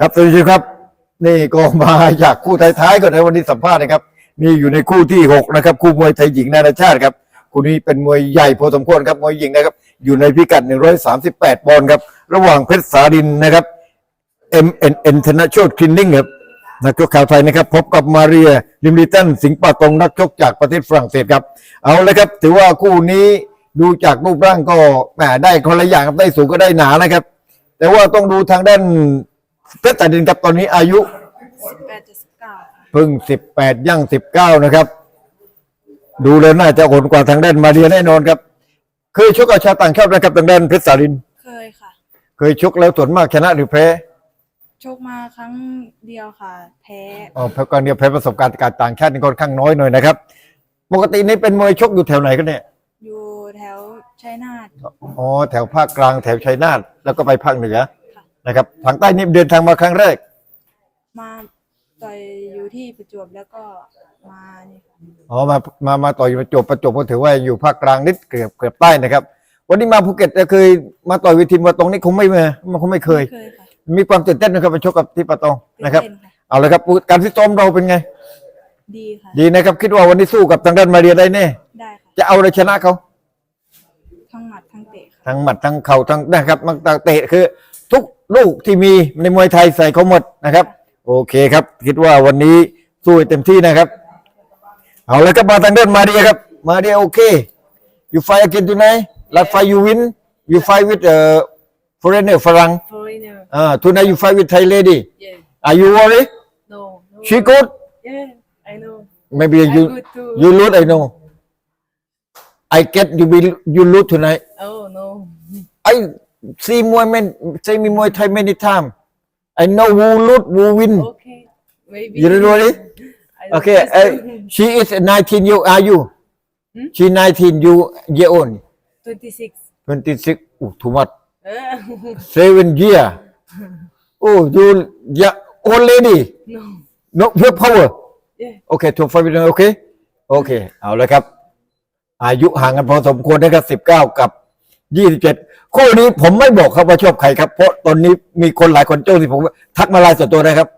ครับสวัสดีครับ นี่ก็มาจากคู่ท้ายๆก่อนในวันนี้สัมภาษณ์นะครับนี่อยู่ในคู่ที่หกนะครับ คู่มวยไทยหญิงนานาชาติครับคู่นี้เป็นมวยใหญ่พอสมควรครับมวยหญิงนะครับ อยู่ในพิกัด 138 ปอนด์ครับ ระหว่างเพชรสาดินนะครับ MN International Cleaning ครับนักชกชาวไทยนะครับ พบกับมาเรียลิมลิตันสิงห์ปาตงนักชกจากประเทศฝรั่งเศสครับ เอาลยครับ ถือว่าคู่นี้ดูจากรูปร่างก็แหมได้คนละอย่างครับได้สูงก็ได้หนานะครับ แต่ว่าต้องดูทางด้าน เพชรสาดินครับตอนนี้อายุสิบแปดจะสิบเก้าค่ะเพิ่งสิบแปดย่างสิบเก้านะครับ ดูแล้วน่าจะโหดกว่าทางด้านมาเรียแน่นอนครับเคยชกกับชาวต่างชาตินะครับทางด้านเพชรสาริน เคยค่ะ เคยชกแล้วส่วนมากชนะหรือแพ้ชกมาครั้งเดียวค่ะ แพ้อ๋อแพ้ก่อนเดียวแพ้ประสบการณ์การต่างชาตินี่ค่อนข้างน้อยหน่อยนะครับ ปกตินี่เป็นมวยชกอยู่แถวไหนกันเนี่ยอยู่แถวชัยนาทอ๋อแถวภาคกลางแถวชัยนาทแล้วก็ไปภาคเหนือค่ะ นะครับทางใต้นี่เดินทางมาครั้งแรก มาต่อยอยู่ที่ประจวบแล้วก็มานี่ค่ะอ๋อมามามาต่อยอยู่ประจวบประจวบก็ถือว่าอยู่ภาคกลางนิดเกือบเกือบใต้นะครับ วันนี้มาภูเก็ตจะเคยมาต่อยเวทีมาตรงนี้คงไม่มามันคงไม่เคย เคยค่ะมีความตื่นเต้นนะครับไปชกกับที่ปะตองตื่นนะครับเต้นค่ะเอาเลยครับการฟิตซ้อมเราเป็นไง ดีค่ะ ดีนะครับ คิดว่าวันนี้สู้กับทางด้านมาเรียได้แน่ได้ค่ะ จะเอาอะไรชนะเขาทั้งหมัดทั้งเตะค่ะทั้งหมัดทั้งเข่าทั้งนะครับมันเตะคือทุก ลูกที่มีในมวยไทยใส่เขาหมดนะครับ โอเคครับ คิดว่าวันนี้สู้ให้เต็มที่นะครับ เอาเลยครับมาทางด้านมาเรียครับ มาเรียโอเค you fight again tonight last fight you win you fight with uh, foreigner ฝรั่ง foreigner uh, tonight you fight with Thai lady yeah are you worried no no she good yeah I know maybe I you good too you lose I know I get you will you lose tonight oh no I see Muay man see me Muay Thai many time I know who lose who win okay maybe you don't know it I don't okay think uh, so. she is 19 year are you Hmm? she 19 you year old 26 26 oh too much uh, seven year oh you yeah old lady no no your power yeah โอเคถูกไฟวินโอเคโอเคเอาเลยครับ อายุห่างกันพอสมควรนะครับสิบเก้ากับ ยี่สิบเจ็ดคู่นี้ผมไม่บอกครับว่าชอบใครครับ เพราะตอนนี้มีคนหลายคนโจ้ที่ผมทักมาไลน์ส่วนตัวนะครับ